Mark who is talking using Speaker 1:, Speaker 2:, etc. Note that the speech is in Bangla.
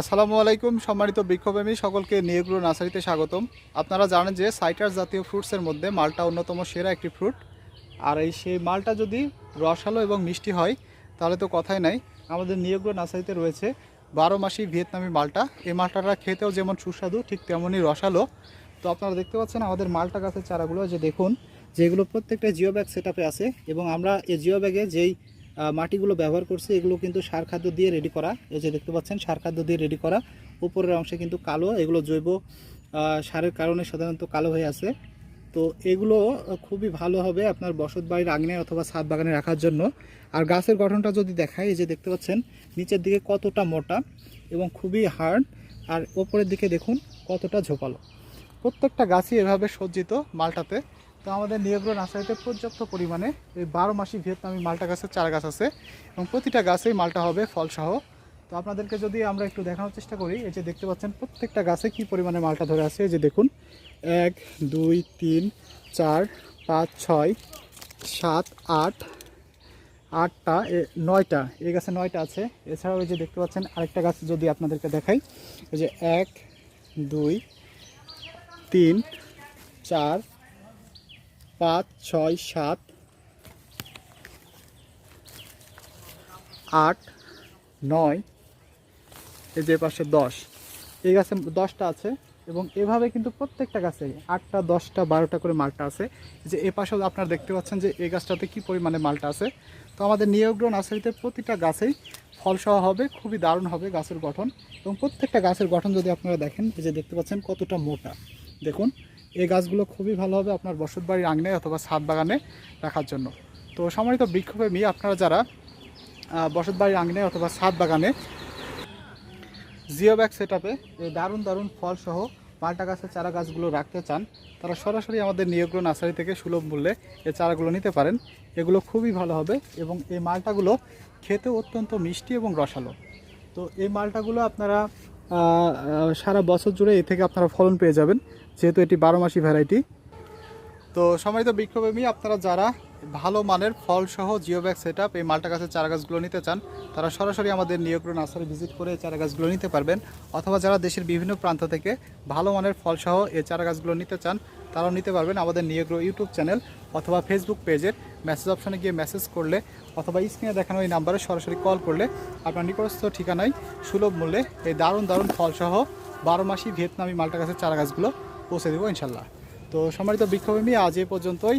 Speaker 1: আসসালামু আলাইকুম সম্মানিত বৃক্ষপ্রেমী সকলকে নিয়েগুলো নার্সারিতে স্বাগতম আপনারা জানেন যে সাইটার জাতীয় ফ্রুটসের মধ্যে মালটা অন্যতম সেরা একটি ফ্রুট আর এই সেই মালটা যদি রসালো এবং মিষ্টি হয় তাহলে তো কথাই নাই আমাদের নিয়েগুলো নার্সারিতে রয়েছে বারো মাসি ভিয়েতনামি মালটা এই মালটাটা খেতেও যেমন সুস্বাদু ঠিক তেমনই রসালো তো আপনারা দেখতে পাচ্ছেন আমাদের মালটা গাছের চারাগুলো যে দেখুন যেগুলো প্রত্যেকটা জিও ব্যাগ সেট আছে এবং আমরা এই জিও ব্যাগে যেই মাটিগুলো ব্যবহার করছি এগুলো কিন্তু সার খাদ্য দিয়ে রেডি করা এই যে দেখতে পাচ্ছেন সার খাদ্য দিয়ে রেডি করা উপরের অংশে কিন্তু কালো এগুলো জৈব সারের কারণে সাধারণত কালো হয়ে আছে তো এগুলো খুবই ভালো হবে আপনার বসত বাড়ির আঙিনায় অথবা ছাদ বাগানে রাখার জন্য আর গাছের গঠনটা যদি দেখায় এই যে দেখতে পাচ্ছেন নিচের দিকে কতটা মোটা এবং খুবই হার্ড আর ওপরের দিকে দেখুন কতটা ঝোপালো প্রত্যেকটা গাছই এভাবে সজ্জিত মালটাতে তো আমাদের নিয়োগ্র নার্সারিতে পর্যাপ্ত পরিমাণে এই বারো মাসি ভিয়েতনামি মালটা গাছের চারা গাছ আছে এবং প্রতিটা গাছেই মালটা হবে ফলসহ তো আপনাদেরকে যদি আমরা একটু দেখানোর চেষ্টা করি এই যে দেখতে পাচ্ছেন প্রত্যেকটা গাছে কি পরিমাণে মালটা ধরে আছে এই যে দেখুন এক দুই তিন চার পাঁচ ছয় সাত আট আটটা এ নয়টা এই গাছে নয়টা আছে এছাড়াও এই যে দেখতে পাচ্ছেন আরেকটা গাছ যদি আপনাদেরকে দেখাই এই যে এক দুই তিন চার পাঁচ ছয় সাত আট নয় এই যে পাশে দশ এই গাছে দশটা আছে এবং এভাবে কিন্তু প্রত্যেকটা গাছে আটটা দশটা বারোটা করে মালটা আছে যে এ পাশেও আপনারা দেখতে পাচ্ছেন যে এই গাছটাতে কী পরিমাণে মালটা আছে তো আমাদের নিয়োগ্রহ নার্সারিতে প্রতিটা গাছেই ফলসহ হবে খুবই দারুণ হবে গাছের গঠন এবং প্রত্যেকটা গাছের গঠন যদি আপনারা দেখেন যে দেখতে পাচ্ছেন কতটা মোটা দেখুন এই গাছগুলো খুবই ভালো হবে আপনার বসত বাড়ির আঙনায় অথবা ছাদ বাগানে রাখার জন্য তো সম্মানিত বৃক্ষপ্রেমী আপনারা যারা বসত বাড়ির আঙনে অথবা ছাদ বাগানে জিও ব্যাগ সেট এই দারুণ দারুণ ফলসহ পাল্টা গাছের চারা গাছগুলো রাখতে চান তারা সরাসরি আমাদের নিয়োগ্র নার্সারি থেকে সুলভ মূল্যে এই চারাগুলো নিতে পারেন এগুলো খুবই ভালো হবে এবং এই মালটাগুলো খেতে অত্যন্ত মিষ্টি এবং রসালো তো এই মালটাগুলো আপনারা সারা বছর জুড়ে এ থেকে আপনারা ফলন পেয়ে যাবেন যেহেতু এটি বারো মাসি ভ্যারাইটি তো সময়ত বিক্ষোভেমি আপনারা যারা ভালো মানের ফলসহ জিওব্যাগ সেট আপ এই মালটা গাছের চারাগাছগুলো নিতে চান তারা সরাসরি আমাদের নিয়োগ্র নার্সারি ভিজিট করে এই চারাগাছগুলো নিতে পারবেন অথবা যারা দেশের বিভিন্ন প্রান্ত থেকে ভালো মানের ফলসহ এই চারাগাছগুলো নিতে চান তারাও নিতে পারবেন আমাদের নিয়োগ্র ইউটিউব চ্যানেল অথবা ফেসবুক পেজের মেসেজ অপশানে গিয়ে মেসেজ করলে অথবা স্ক্রিনে দেখানো এই নাম্বারে সরাসরি কল করলে আপনার নিকটস্থ ঠিকানায় সুলভ মূল্যে এই দারুণ দারুণ ফলসহ বারো মাসি ভিয়েতনামি মালটা গাছের চারাগাছগুলো পৌঁছে দেবো ইনশাল্লাহ তো সম্মানিত বিক্ষোভমী আজ এ পর্যন্তই